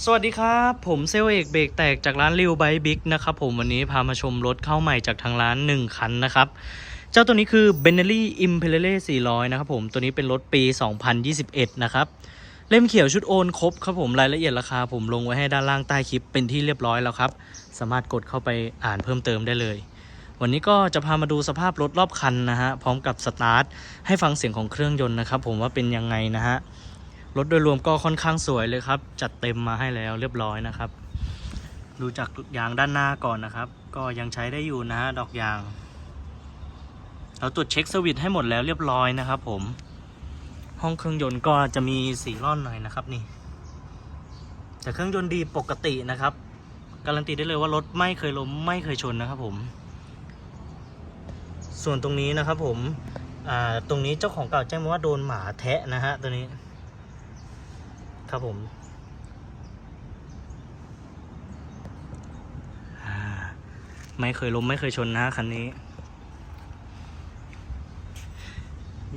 สวัสดีครับ ผมเซลเอกเบรกแตกจากร้านริวไบบิ๊กนะครับผมวันนี้พามาชมรถเข้าใหม่จากทางร้าน 1 คันนะครับ เจ้าตัวนี้คือ b e n n e l y i m p e r i a l 400 นะครับผมตัวนี้เป็นรถปี 2021 นะครับ เล่มเขียวชุดโอนครบครับผมรายละเอียดราคาผมลงไว้ให้ด้านล่างใต้คลิปเป็นที่เรียบร้อยแล้วครับ สามารถกดเข้าไปอ่านเพิ่มเติมได้เลย วันนี้ก็จะพามาดูสภาพรถรอบคันนะฮะพร้อมกับสตาร์ทให้ฟังเสียงของเครื่องยนต์นะครับผมว่าเป็นยังไงนะฮะ รถโดยรวมก็ค่อนข้างสวยเลยครับ จัดเต็มมาให้แล้วเรียบร้อยนะครับ ดูจากยางด้านหน้าก่อนนะครับ ก็ยังใช้ได้อยู่นะฮะดอกยาง เราตรวจเช็คสวิตช์ให้หมดแล้วเรียบร้อยนะครับ ผม ห้องเครื่องยนต์ก็จะมีสีร่อนหน่อยนะครับนี่ แต่เครื่องยนต์ดีปกตินะครับ การันตีได้เลยว่ารถไม่เคยล้มไม่เคยชนนะครับ ผม ส่วนตรงนี้นะครับ ผมอ่าตรงนี้เจ้าของเก่าแจ้งมาว่าโดนหมาแทะนะฮะตัวนี้ ครับผมไม่เคยล้มไม่เคยชนนะฮะคันนี้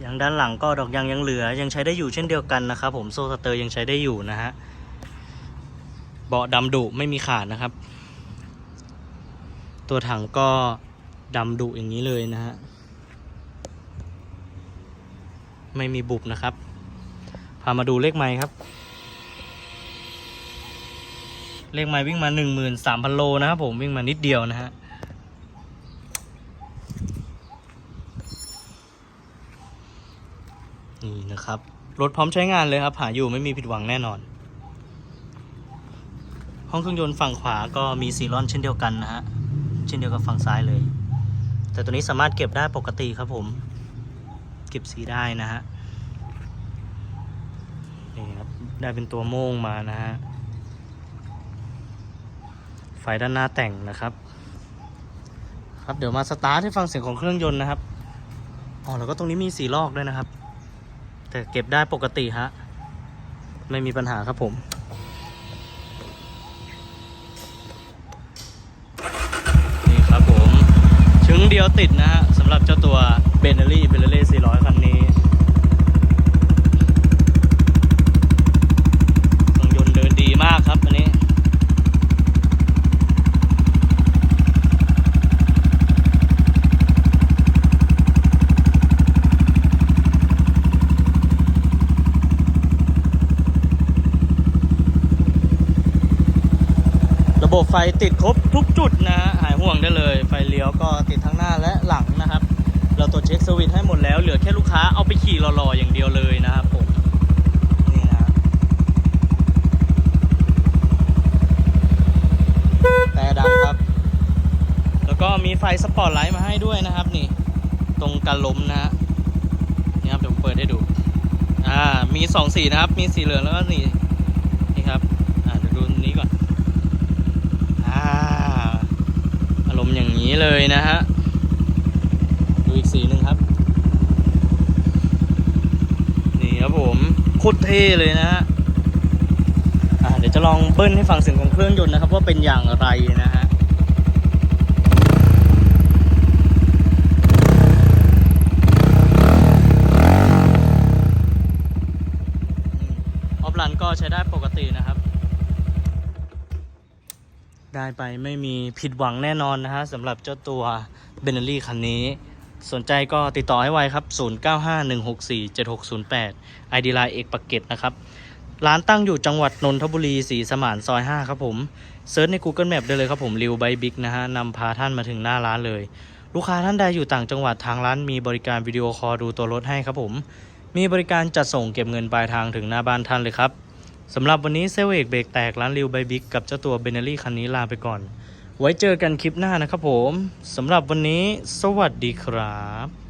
ยางด้านหลังก็ดอกยางยังเหลือยังใช้ได้อยู่เช่นเดียวกันนะครับผมโซ่สเตอร์ยังใช้ได้อยู่นะฮะเบาะดำดุไม่มีขาดนะครับ ตัวถังก็ดำดุอย่างนี้เลยนะฮะไม่มีบุบนะครับ พามาดูเลขไม้ครับ เลขไม้วิ่งมา13,000โลนะครับผมวิ่งมานิดเดียวนะฮะนี่นะครับ รถพร้อมใช้งานเลยครับ หาอยู่ไม่มีผิดหวังแน่นอน ห้องเครื่องยนต์ฝั่งขวาก็มีซีรอนเช่นเดียวกันนะฮะเช่นเดียวกับฝั่งซ้ายเลย แต่ตัวนี้สามารถเก็บได้ปกติครับผม เก็บสีได้นะฮะนี่ครับได้เป็นตัวโม่งมานะฮะ ไฟด้านหน้าแต่งนะครับ ครับเดี๋ยวมาสตาร์ทให้ฟังเสียงของเครื่องยนต์นะครับอ๋อแล้วก็ตรงนี้มีสีลอกด้วยนะครับ แต่เก็บได้ปกติฮะไม่มีปัญหาครับผมนี่ครับผม ชึงเดียวติดนะฮะสำหรับเจ้าตัวเบนเนอรี่เบนเนอรี่400 คันนี้ เครื่องยนต์เดินดีมากครับอันนี้ ระ บบไฟติดครบทุกจุดนะฮะหายห่วงได้เลย ไฟเลี้ยวก็ติดทั้งหน้าและหลังนะครับ เราตรวจเช็คสวิตช์ให้หมดแล้วเหลือแค่ลูกค้าเอาไปขี่รอๆอย่างเดียวเลยนะครับผมนี่นะแต่ดังครับ แล้วก็มีไฟสปอร์ตไลท์มาให้ด้วยนะครับนี่ ตรงกันล้มนะฮะนี่ครับเดี๋ยวผมเปิดให้ดู อ่า มีสองสีนะครับ มีสีเหลืองแล้วก็นี่นี่ครับ อ่าเดี๋ยวดูนี้ก่อน อ่า อารมณ์อย่าง นี้เลยนะฮะ ดูอีกสีหนึ่งครับ นี่ครับผมโคตรเท่เลยนะฮะเดี๋ยวจะลองเบิ้ลให้ฟังเสียงของเครื่องยนต์นะครับ ว่าเป็นอย่างไรนะฮะออฟลันก็ใช้ได้ปกตินะครับ ได้ไปไม่มีผิดหวังแน่นอนนะฮะสำหรับเจ้าตัวเบนเนอรี่คันนี้ สนใจก็ติดต่อให้ไวครับ 0951647608 ID Line เอกปักเก็ตนะครับ ร้านตั้งอยู่จังหวัดนนทบุรีสีสมานซอย 5 ครับผมเซิร์ชใน Google Map ได้เลยครับผมริวไบบิ๊กนะฮะนำพาท่านมาถึงหน้าร้านเลย ลูกค้าท่านใดอยู่ต่างจังหวัดทางร้านมีบริการวิดีโอคอลดูตัวรถให้ครับผม มีบริการจัดส่งเก็บเงินปลายทางถึงหน้าบ้านท่านเลยครับ สำหรับวันนี้เซลเอกเบรกแตกร้านริวไบบิ๊กกับเจ้าตัวเบนเนอรี่คันนี้ลาไปก่อน ไว้เจอกันคลิปหน้านะครับผมสำหรับวันนี้ สวัสดีครับ